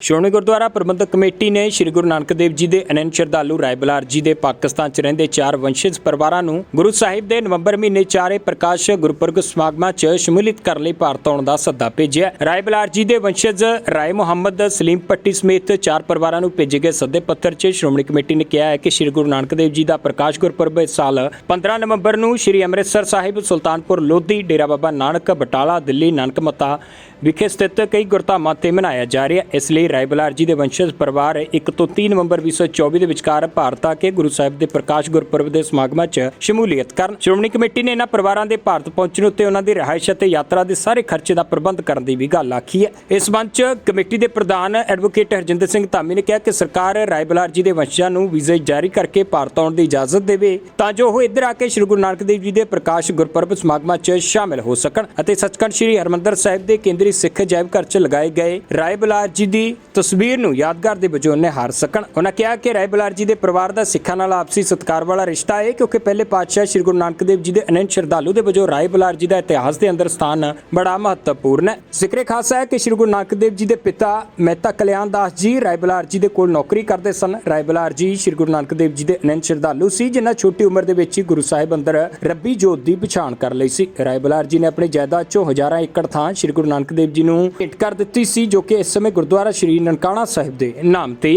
ਸ਼੍ਰੋਮਣੀ ਗੁਰਦੁਆਰਾ ਪ੍ਰਬੰਧਕ committee ਨੇ ਸ੍ਰੀ ਗੁਰੂ ਨਾਨਕ ਦੇਵ ਜੀ ਦੇ ਅਨੰਤ ਸ਼ਰਧਾਲੂ ਰਾਏ ਬਲਾਰ ਜੀ ਦੇ ਪਾਕਿਸਤਾਨ 'ਚ ਰਹਿੰਦੇ ਚਾਰ ਵੰਸ਼ਜ ਪਰਿਵਾਰਾਂ ਨੂੰ ਗੁਰੂ ਸਾਹਿਬ ਦੇ ਨਵੰਬਰ ਮਹੀਨੇ ਚਾਰੇ ਪ੍ਰਕਾਸ਼ ਗੁਰਪੁਰਬ ਸਮਾਗਮਾਂ 'ਚ ਸ਼ਮੂਲੀਅਤ ਕਰਨ ਲਈ ਭਾਰਤ ਆਉਣ ਦਾ ਸੱਦਾ ਭੇਜਿਆ ਰਾਏ ਬਲਾਰ ਜੀ ਦੇ ਵੰਸ਼ਜ ਰਾਏ ਮੁਹੰਮਦ ਸਲੀਮ ਪੱਟੀ ਸਮੇਤ ਚਾਰ ਪਰਿਵਾਰਾਂ ਨੂੰ ਭੇਜੇ ਗਏ ਸੱਦੇ ਪੱਤਰ 'ਚ ਸ਼੍ਰੋਮਣੀ ਕਮੇਟੀ ਨੇ ਕਿਹਾ ਹੈ ਕਿ ਸ੍ਰੀ ਗੁਰੂ ਨਾਨਕ ਦੇਵ ਜੀ ਦਾ ਪ੍ਰਕਾਸ਼ ਗੁਰਪੁਰਬ ਇਸ ਸਾਲ 15 ਨਵੰਬਰ ਨੂੰ ਸ੍ਰੀ ਅੰਮ੍ਰਿਤਸਰ ਸਾਹਿਬ, ਸੁਲਤਾਨਪੁਰ, ਲੋਧੀ, ਡੇਰਾ ਬਾਬਾ ਨਾਨਕ, ਬਟਾਲਾ, ਦਿੱਲੀ ਨਾਨਕ ਮੱਤਾ ਵਿਖੇ ਸਥਿਤ ਕਈ ਗੁਰਧਾਮਾਂ ਤੇ ਮਨਾਇਆ ਜਾ ਰਿਹਾ ਹੈ। ਇਸ ਲਈ ਰਾਏ ਬਲਾਰ ਜੀ ਦੇ ਵੰਸ਼ਜ ਪਰਿਵਾਰ 1 ਤੋਂ 3 ਨਵੰਬਰ 2024 ਦੇ ਵਿਚਕਾਰ ਭਾਰਤ ਆ ਕੇ ਗੁਰੂ ਸਾਹਿਬ ਦੇ ਪ੍ਰਕਾਸ਼ ਗੁਰਪੁਰਬ ਦੇ ਸਮਾਗਮਾਂ 'ਚ ਸ਼ਮੂਲੀਅਤ ਕਰਨ। ਸ਼੍ਰੋਮਣੀ ਕਮੇਟੀ ਨੇ ਇਹਨਾਂ ਪਰਿਵਾਰਾਂ ਦੇ ਭਾਰਤ ਪਹੁੰਚਣ ਉੱਤੇ ਉਹਨਾਂ ਦੀ ਰਿਹਾਇਸ਼ ਅਤੇ ਯਾਤਰਾ ਦੇ ਸਾਰੇ ਖਰਚੇ ਦਾ ਪ੍ਰਬੰਧ ਕਰਨ ਦੀ ਵੀ ਗੱਲ ਆਖੀ ਹੈ। ਇਸ ਸੰਬੰਧ 'ਚ ਕਮੇਟੀ ਦੇ ਪ੍ਰਧਾਨ ਐਡਵੋਕੇਟ ਹਰਜਿੰਦਰ ਸਿੰਘ ਧਾਮੀ ਨੇ ਕਿਹਾ ਕਿ ਸਰਕਾਰ ਰਾਏ ਬਲਾਰ ਜੀ ਦੇ ਵੰਸ਼ਜਾਂ ਨੂੰ ਵੀਜ਼ੇ ਜਾਰੀ ਕਰਕੇ ਭਾਰਤ ਆਉਣ ਦੀ ਇਜਾਜ਼ਤ ਦੇਵੇ ਤਾਂ ਜੋ ਉਹ ਇੱਧਰ ਆ ਕੇ ਸ੍ਰੀ ਗੁਰੂ ਨਾਨਕ ਦੇਵ ਜੀ ਦੇ ਪ੍ਰਕਾਸ਼ ਗੁਰਪੁਰਬ ਸਮਾਗਮਾਂ 'ਚ ਸ਼ਾਮਿਲ ਹੋ ਸਕਣ ਅਤੇ ਸੱਚਖੰਡ ਸ੍ਰੀ ਹਰਮੰਦਰ ਸਾਹਿਬ ਦੇ ਕੇਂਦਰੀ ਸਿੱਖ ਅਜਾਇਬ ਘਰ 'ਚ ਲਗਾਏ ਗਏ ਰਾਏ ਬਲਾਰ ਜੀ ਦੀ ਤਸਵੀਰ ਨੂੰ ਯਾਦਗਾਰ ਦੇ ਵਜੋਂ ਨਿਹਾਰ ਸਕਣ। ਉਹਨਾਂ ਕਿਹਾ ਕਿ ਰਾਏ ਬਲਾਰ ਜੀ ਦੇ ਪਰਿਵਾਰ ਦਾ ਸਿੱਖਾਂ ਨਾਲ ਆਪਸੀ ਸਤਿਕਾਰ ਵਾਲਾ ਰਿਸ਼ਤਾ ਹੈ ਕਿਉਂਕਿ ਪਹਿਲੇ ਪਾਤਸ਼ਾਹ ਸ੍ਰੀ ਗੁਰੂ ਨਾਨਕ ਦੇਵ ਜੀ ਦੇ ਅਨੰਤ ਸ਼ਰਧਾਲੂ ਦੇ ਵਜੋਂ ਰਾਏ ਬਲਾਰ ਜੀ ਦਾ ਇਤਿਹਾਸ ਦੇ ਅੰਦਰ ਸਥਾਨ ਬੜਾ ਮਹੱਤਵਪੂਰਨ ਹੈ। ਜ਼ਿਕਰੇ ਖਾਸ ਹੈ ਕਿ ਸ੍ਰੀ ਗੁਰੂ ਨਾਨਕ ਦੇਵ ਜੀ ਦੇ ਪਿਤਾ ਮਹਿਤਾ ਕਲਿਆਣ ਦਾਸ ਜੀ ਰਾਏ ਬਲਾਰ ਜੀ ਦੇ ਕੋਲ ਨੌਕਰੀ ਕਰਦੇ ਸਨ। ਰਾਏ ਬਲਾਰ ਜੀ ਸ੍ਰੀ ਗੁਰੂ ਨਾਨਕ ਦੇਵ ਜੀ ਦੇ ਅਨੰਤ ਸ਼ਰਧਾਲੂ ਸੀ, ਜਿਨ੍ਹਾਂ ਛੋਟੀ ਉਮਰ ਦੇ ਵਿੱਚ ਹੀ ਗੁਰੂ ਸਾਹਿਬ ਅੰਦਰ ਰੱਬੀ ਜੋਤ ਦੀ ਪਛਾਣ ਕਰ ਲਈ ਸੀ। ਰਾਏ ਬਲਾਰ ਜੀ ਨੇ ਆਪਣੀ ਜਾਇਦਾਦ ਚੋਂ ਹਜ਼ਾਰਾਂ ਏਕੜ ਥਾਂ ਸ੍ਰੀ ਗੁਰੂ ਨਾਨਕ ਦੇਵ ਜੀ ਨੂੰ ਭੇਟ ਕਰ ਦਿੱਤੀ ਸੀ, ਜੋ ਕਿ ਇਸ ਸਮੇਂ ਗੁਰਦੁਆਰਾ ਸ੍ਰੀ ਨਨਕਾਣਾ ਸਾਹਿਬ ਦੇ ਨਾਮ ਤੇ ਹੈ।